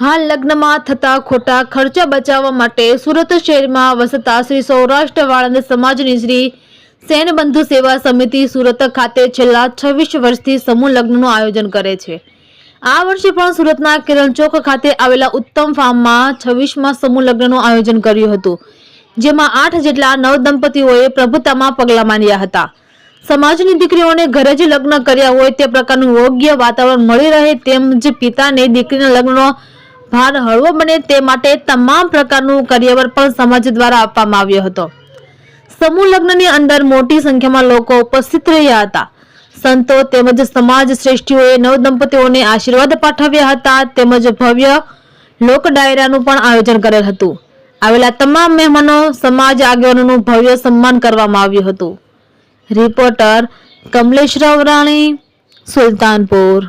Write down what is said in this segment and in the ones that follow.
હાલ લગ્નમાં થતા ખોટા ખર્ચા બચાવવા માટે સુરત શહેરમાં વસતા શ્રી સૌરાષ્ટ્ર વાળંદ સમાજની શ્રી સેનબંધુ સેવા સમિતિ સુરત ખાતે છેલ્લા છવ્વીસ વર્ષથી સમૂહ લગ્નનું આયોજન કરે છે. આ વર્ષે પણ સુરતના કિરણ ચોક ખાતે આવેલા ઉત્તમ ફાર્મમાં છવ્વીસમાં સમૂહ લગ્નનું આયોજન કર્યું હતું, જેમાં આઠ જેટલા નવ દંપતીઓએ પ્રભુતામાં પગલાં માંડ્યા હતા. સમાજની દીકરીઓને ઘરે જ લગ્ન કર્યા હોય તે પ્રકારનું યોગ્ય વાતાવરણ મળી રહે તેમજ પિતાને દીકરીના લગ્નનો ભાર હળવો બને તે માટે તમામ પ્રકારનું કરિયર પણ સમાજ દ્વારા આપવામાં આવ્યો હતો. સમૂહ લગ્નની અંદર મોટી સંખ્યામાં લોકો ઉપસ્થિત રહ્યા હતા. સંતો તેમજ સમાજ શ્રેષ્ઠીઓએ નવ દંપતીઓને આશીર્વાદ પાઠવ્યા હતા તેમજ ભવ્ય લોક ડાયરાનું પણ આયોજન કરેલ હતું. આવેલા તમામ મહેમાનો સમાજ આગેવાનોનું ભવ્ય સન્માન કરવામાં આવ્યું હતું. રિપોર્ટર કમલેશ રાવરાણી સુલતાનપુર.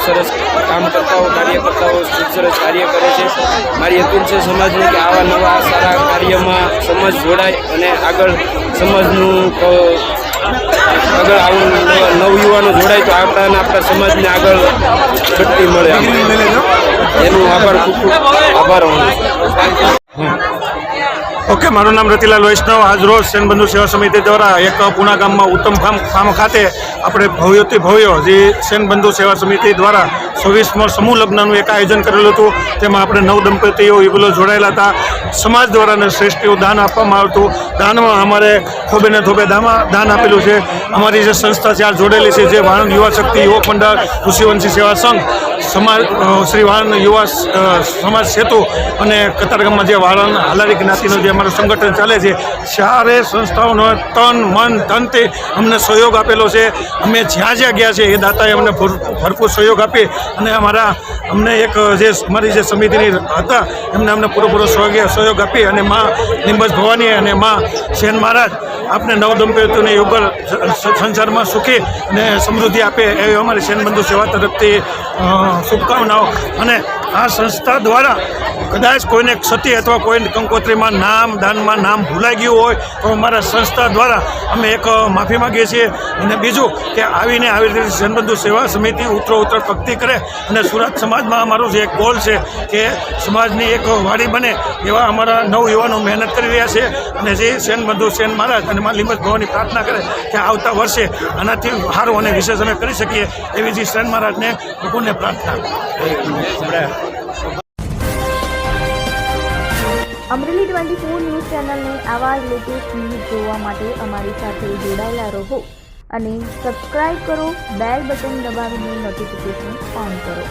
ખૂબ સરસ કામ કરતાઓ, કાર્યકર્તાઓ ખૂબ સરસ કાર્ય કરે છે. મારી અપીલ છે સમાજને કે આવા નવા સારા કાર્યમાં સમાજ જોડાય અને આગળ સમાજનું આગળ આવું નવયુવાનો જોડાય તો આપણા આપણા સમાજને આગળ શક્તિ મળે એનું આભાર ખૂબ ખૂબ આભાર માનું ઓકે, મારું નામ રતિલાલ વૈષ્ણવ. આજરોજ સેનબંધુ સેવા સમિતિ દ્વારા એક પૂણા ગામમાં ઉત્તમ ફાર્મ ફાર્મ ખાતે આપણે ભવ્યોથી ભવ્યો જે સેનબંધુ સેવા સમિતિ દ્વારા છવ્વીસમો સમૂહ લગ્નનું એક આયોજન કરેલું હતું. તેમાં આપણે નવ દંપતીઓ યુગલો જોડાયેલા હતા. સમાજ દ્વારા અને શ્રેષ્ઠીઓ દાન આપવામાં આવતું. દાનમાં અમારે થોબે ને થોબે દામાં દાન આપેલું છે. અમારી જે સંસ્થા છે, આ જોડેલી છે, જે વાણંદ યુવા શક્તિ યુવક મંડળ, ઋષિવંશી સેવા સંઘ, સમાજ શ્રી વાણંદ યુવા સમાજ સેતુ અને કતારગામમાં જે વાળંદ હાલારી જ્ઞાતિનો જે અમારું સંગઠન ચાલે છે, ચારે સંસ્થાઓનો તન, મન, ધનથી અમને સહયોગ આપેલો છે. અમે જ્યાં જ્યાં ગયા છે એ દાતાએ અમને ભરપૂર સહયોગ આપી અને અમારા, અમને એક જે અમારી જે સમિતિની હતા, એમને અમને પૂરેપૂરો સહયોગ સહયોગ આપી અને મા નિંબસ ભવાની અને માં સેન મહારાજ આપને નવ દંપતીઓને યોગલ સંસારમાં સુખી અને સમૃદ્ધિ આપે એવી અમારી સેનબંધુ સેવા તરફથી શુભકામનાઓ. અને આ સંસ્થા દ્વારા કદાચ કોઈને ક્ષતિ અથવા કોઈ કંકોત્રીમાં નામ, દાનમાં નામ ભૂલાઈ ગયું હોય તો અમારા સંસ્થા દ્વારા અમે એક માફી માગીએ છીએ. અને બીજું કે આવીને આવી રીતે જનબંધુ સેવા સમિતિ ઉતરો ઉત્તર ભક્તિ કરે અને સુરત સમાજમાં અમારું જે એક ગોલ છે કે સમાજની એક વાડી બને એવા અમારા નવ યુવાનો મહેનત કરી રહ્યા છે. અને જે સેનબંધુ સેન મહારાજ અને મા લીંબજ ભવાની પ્રાર્થના કરે કે આવતા વર્ષે આનાથી સારું અને વિશેષ અમે કરી શકીએ એવી જે સેન મહારાજને લોકોને પ્રાર્થના. અમરેલી ટ્વેન્ટી ફોર ન્યૂઝ ચેનલને આવા લેટેસ્ટ ન્યૂઝ જોવા માટે અમારી સાથે જોડાયેલા રહો અને સબસ્ક્રાઇબ કરો, બેલ બટન દબાવીને નોટિફિકેશન ઓન કરો.